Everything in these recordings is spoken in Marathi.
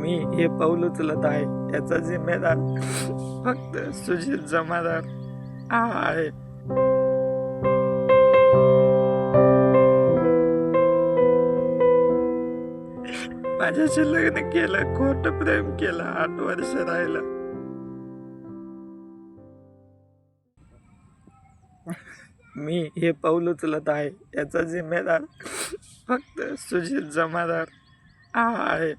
मी हे पाऊल उचलत आहे. याचा जिम्मेदार फक्त सुजित जमादार हा आहे. माझ्याशी लग्न केलं खोट प्रेम केलं आठ वर्ष राहिलं. मी हे पाऊल उचलत आहे. याचा जिम्मेदार फक्त सुजित जमादार हा आहे.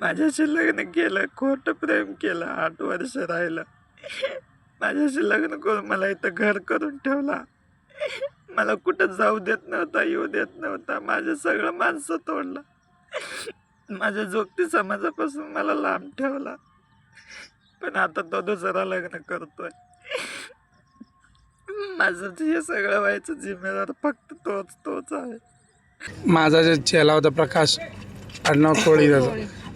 माझ्याशी लग्न केलं खोटं प्रेम केलं आठ वर्ष राहिलं. माझ्याशी लग्न करून मला इथं घर करून ठेवला. मला कुठं जाऊ देत नव्हता येऊ देत नव्हता. माझं सगळं माणसं तोडलं. माझ्या जोगती समाजापासून मला लांब ठेवला. पण आता तो दुसरा लग्न करतोय. माझं हे सगळं व्हायचं जिम्मेदार फक्त तोच तोच आहे. माझा जे चेला होता प्रकाश आडनाव कोळी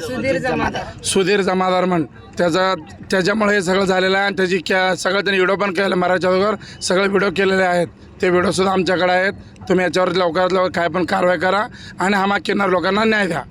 सुधीर जमादार. सुधीर जमादार म्हण. त्याचा त्याच्यामुळे हे सगळं झालेलं आहे आणि त्याची क्या सगळं त्यांनी व्हिडिओ पण केले मराठीच्या अगोदर सगळे व्हिडिओ केलेले आहेत. ते व्हिडिओसुद्धा आमच्याकडे आहेत. तुम्ही याच्यावर लवकरात लवकर काय पण कारवाई करा आणि हा किन्नर लोकांना न्याय द्या.